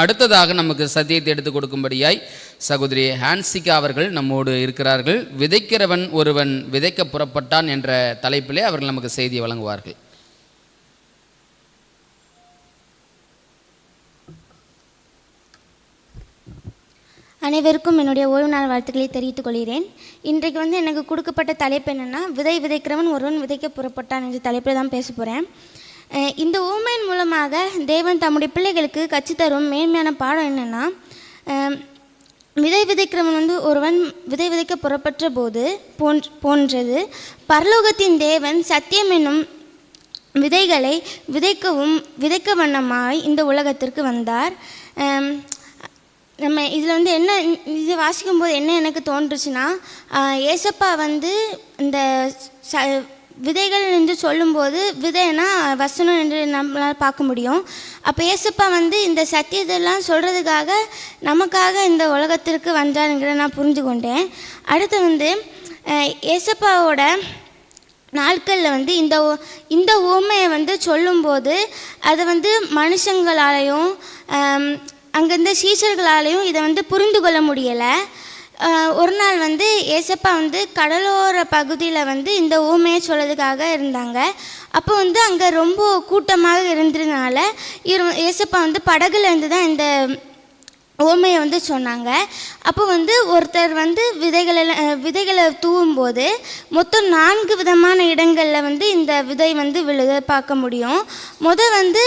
அடுத்ததாக நமக்கு சத்தியத்தை எடுத்து கொடுக்கும்படியாய் சகோதரி ஹான்சிகா அவர்கள் நம்மோடு இருக்கிறார்கள். விதைக்கிறவன் ஒருவன் விதைக்க புறப்பட்டான் என்ற தலைப்பிலே அவர்கள் நமக்கு செய்தி வழங்குவார்கள். அனைவருக்கும் என்னுடைய ஓய்வு நாள் வாழ்த்துக்களை தெரிவித்துக் கொள்கிறேன். இன்றைக்கு வந்து எனக்கு கொடுக்கப்பட்ட தலைப்பு என்னென்னா விதை விதைக்கிறவன் ஒருவன் விதைக்க புறப்பட்டான் என்ற தலைப்பில் தான் பேச போகிறேன் இந்த ஊமையின் மூலமாக தேவன் தம்முடைய பிள்ளைகளுக்கு கற்றுத்தரும் மேன்மையான பாடம் என்னென்னா விதை விதைக்கிறவன் வந்து ஒருவன் விதை விதைக்க புறப்பட்ட போது போன் போன்றது. பரலோகத்தின் தேவன் சத்தியம் என்னும் விதைகளை விதைக்கவும் விதைக்க வண்ணமாய் இந்த உலகத்திற்கு வந்தார். நம்ம இதில் வந்து என்ன இது வாசிக்கும்போது என்ன எனக்கு தோன்றுச்சுன்னா ஏசப்பா வந்து இந்த ச விதைகள் என்று சொல்லும்போது விதைனா வசனம் என்று நம்மளால் பார்க்க முடியும். அப்போ ஏசப்பா வந்து இந்த சத்தியத்தெல்லாம் சொல்கிறதுக்காக நமக்காக இந்த உலகத்திற்கு வந்தாருங்கிற நான் புரிஞ்சு கொண்டேன். அடுத்து வந்து ஆஹ், ஏசப்பாவோட நாட்களில் வந்து இந்த இந்த ஊமையை வந்து சொல்லும்போது அதை வந்து மனுஷங்களாலையும் ஆம், சீசர்களாலையும் இதை வந்து புரிந்து கொள்ள முடியலை. ஒரு நாள் வந்து ஏசப்பா வந்து கடலோர பகுதியில் வந்து இந்த ஊமையை சொல்கிறதுக்காக இருந்தாங்க. அப்போ வந்து அங்கே ரொம்ப கூட்டமாக இருந்ததுனால இரு ஏசப்பா வந்து படகுல இருந்து தான் இந்த ஓமையை வந்து சொன்னாங்க. அப்போ வந்து ஒருத்தர் வந்து விதைகளை விதைகளை தூவும்போது மொத்தம் நான்கு விதமான இடங்களில் வந்து இந்த விதை வந்து விழுத பார்க்க முடியும். முத வந்து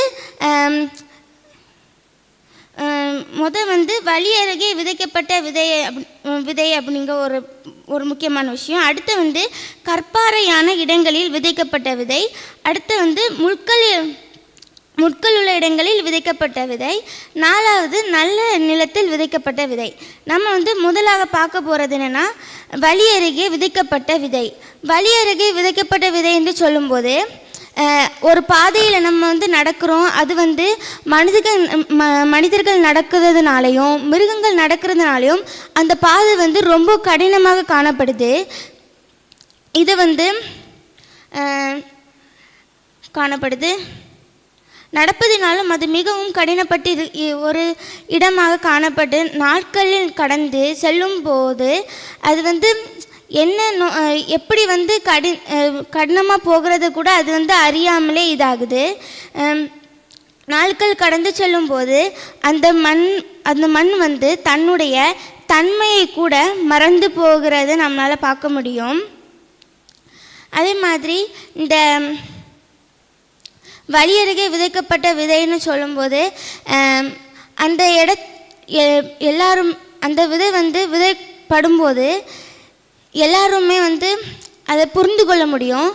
முத வந்து வழி அருகே விதைக்கப்பட்ட விதை விதை அப்படிங்கிற ஒரு ஒரு முக்கியமான விஷயம். அடுத்து வந்து கற்பாறையான இடங்களில் விதைக்கப்பட்ட விதை. அடுத்து வந்து முட்கள் முட்கள் உள்ள இடங்களில் விதைக்கப்பட்ட விதை. நாலாவது நல்ல நிலத்தில் விதைக்கப்பட்ட விதை. நம்ம வந்து முதலாக பார்க்க போகிறது என்னென்னா வழி அருகே விதைக்கப்பட்ட விதை. வழி அருகே விதைக்கப்பட்ட விதை என்று சொல்லும்போது ஒரு பாதையில் நம்ம வந்து நடக்கிறோம். அது வந்து மனிதர்கள் ம மனிதர்கள் நடக்கிறதுனாலையும் மிருகங்கள் நடக்கிறதுனாலையும் அந்த பாதை வந்து ரொம்ப கடினமாக காணப்படுது. இது வந்து காணப்படுது. நடப்பதினாலும் அது மிகவும் கடினப்பட்டு இரு ஒரு இடமாக காணப்பட்டு நாட்களில் கடந்து செல்லும் போது அது வந்து என்ன நோ- எப்படி வந்து கடி கடினமாக போகிறது கூட அது வந்து அறியாமலே இதாகுது. நாட்கள் கடந்து செல்லும்போது அந்த மண் அந்த மண் வந்து தன்னுடைய தன்மையை கூட மறந்து போகிறத நம்மளால் பார்க்க முடியும். அதே மாதிரி இந்த வழி அருகே விதைக்கப்பட்ட விதைன்னு சொல்லும்போது அந்த இட எ- எல்லாரும் அந்த விதை வந்து விதைப்படும்போது எல்லாருமே வந்து அதை புரிந்து கொள்ள முடியும்.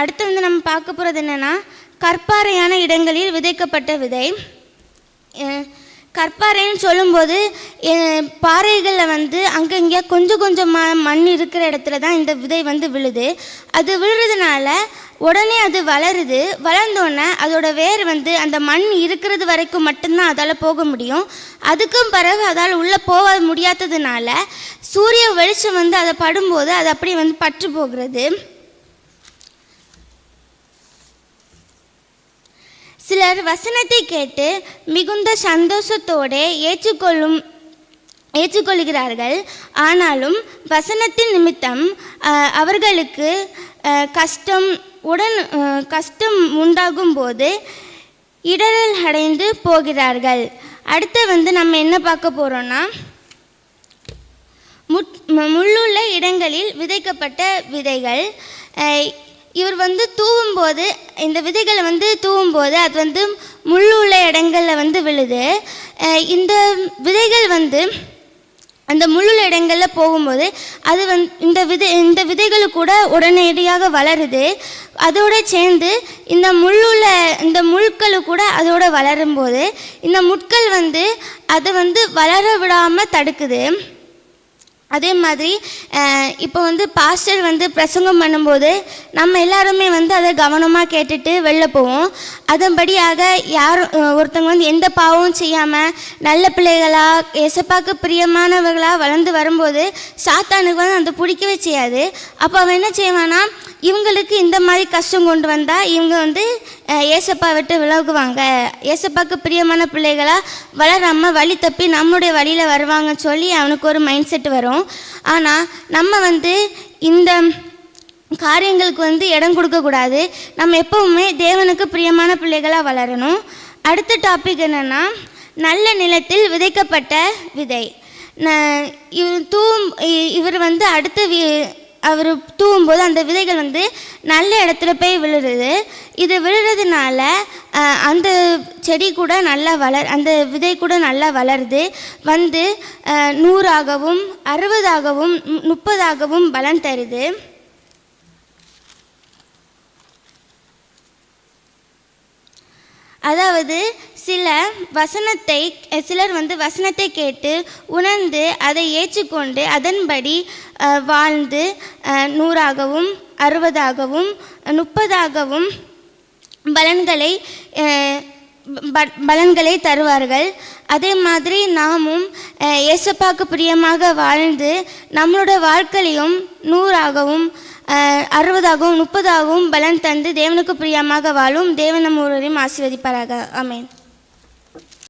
அடுத்து வந்து நம்ம பார்க்க போகிறது என்னென்னா கற்பாறையான இடங்களில் விதைக்கப்பட்ட விதை. கற்பாறைன்னு சொல்லும்போது பாறைகளில் வந்து அங்கங்கே கொஞ்சம் கொஞ்சமாக மண் இருக்கிற இடத்துல தான் இந்த விதை வந்து விழுது. அது விழுறதுனால உடனே அது வளருது. வளர்ந்தோடனே அதோட வேர் வந்து அந்த மண் இருக்கிறது வரைக்கும் மட்டும்தான் அதால் போக முடியும். அதுக்கும் பிறகு அதால் உள்ளே போக முடியாததுனால சூரிய வெளிச்சம் வந்து அதை படும்போது அது அப்படியே வந்து பற்று போகிறது. சிலர் வசனத்தை கேட்டு மிகுந்த சந்தோஷத்தோடு ஏற்றுக்கொள்ளும் ஏற்றுக்கொள்கிறார்கள். ஆனாலும் வசனத்தின் நிமித்தம் அவர்களுக்கு கஷ்டம் உடன் கஷ்டம் உண்டாகும் போது இடரல் அடைந்து போகிறார்கள். அடுத்து வந்து நம்ம என்ன பார்க்க போகிறோன்னா முட் முள்ளுள்ள இடங்களில் விதைக்கப்பட்ட விதைகள் இவர் வந்து தூவும்போது இந்த விதைகளை வந்து தூவும்போது அது வந்து முள் உள்ள இடங்களில் வந்து விழுது. இந்த விதைகள் வந்து அந்த முள்ளுள்ள இடங்களில் போகும்போது அது வந் இந்த விதை இந்த விதைகள் கூட உடனடியாக வளருது. அதோட சேர்ந்து இந்த முள்ளுள்ள இந்த முட்கள் கூட அதோட வளரும்போது இந்த முட்கள் வந்து அதை வந்து வளர விடாமல் தடுக்குது. அதே மாதிரி இப்போ வந்து பாஸ்டர் வந்து பிரசங்கம் பண்ணும்போது நம்ம எல்லாருமே வந்து அதை கவனமாக கேட்டுட்டு வெளில போவோம். அதன்படியாக யார் ஒருத்தவங்க வந்து எந்த பாவமும் செய்யாமல் நல்ல பிள்ளைகளாக எசப்பாக்கு பிரியமானவர்களாக வளர்ந்து வரும்போது சாத்தானுக்கு வந்து அந்த பிடிக்கவே செய்யாது. அப்போ அவன் என்ன செய்வான்னா இவங்களுக்கு இந்த மாதிரி கஷ்டம் கொண்டு வந்தால் இவங்க வந்து ஏசப்பா விட்டு விலகுவாங்க. ஏசப்பாக்கு பிரியமான பிள்ளைகளாக வளராமல் வழி தப்பி நம்முடைய வழியில் வருவாங்கன்னு சொல்லி அவனுக்கு ஒரு மைண்ட் செட் வரும். ஆனால் நம்ம வந்து இந்த காரியங்களுக்கு வந்து இடம் கொடுக்கக்கூடாது நம்ம எப்பவுமே தேவனுக்கு பிரியமான பிள்ளைகளாக வளரணும். அடுத்த டாபிக் என்னென்னா நல்ல நிலத்தில் விதைக்கப்பட்ட விதை. ந- இவ் இ- இவர் வந்து அடுத்த வி அவர் தூவும்போது அந்த விதைகள் வந்து நல்ல இடத்துல போய் விழுறது. இது விழுறதுனால அந்த செடி கூட நல்லா வளர் அந்த விதை கூட நல்லா வளருது. வந்து நூறாகவும் அறுபதாகவும் முப்பதாகவும் பலன் தருது. அதாவது சில வசனத்தை சிலர் வந்து வசனத்தை கேட்டு உணர்ந்து அதை ஏற்றுக்கொண்டு அதன்படி வாழ்ந்து நூறாகவும் அறுபதாகவும் முப்பதாகவும் பலன்களை பலன்களை தருவார்கள். அதே மாதிரி நாமும் இயேசப்பாக்கு பிரியமாக வாழ்ந்து நம்மளோட வாழ்க்கையும் நூறாகவும் அறுபதாகவும் முப்பதாகவும் பலன் தந்து தேவனுக்கு பிரியமாக வாழும் தேவன் நம்ம ஒருவரையும் ஆசீர்வதிப்பாராக. அமேன்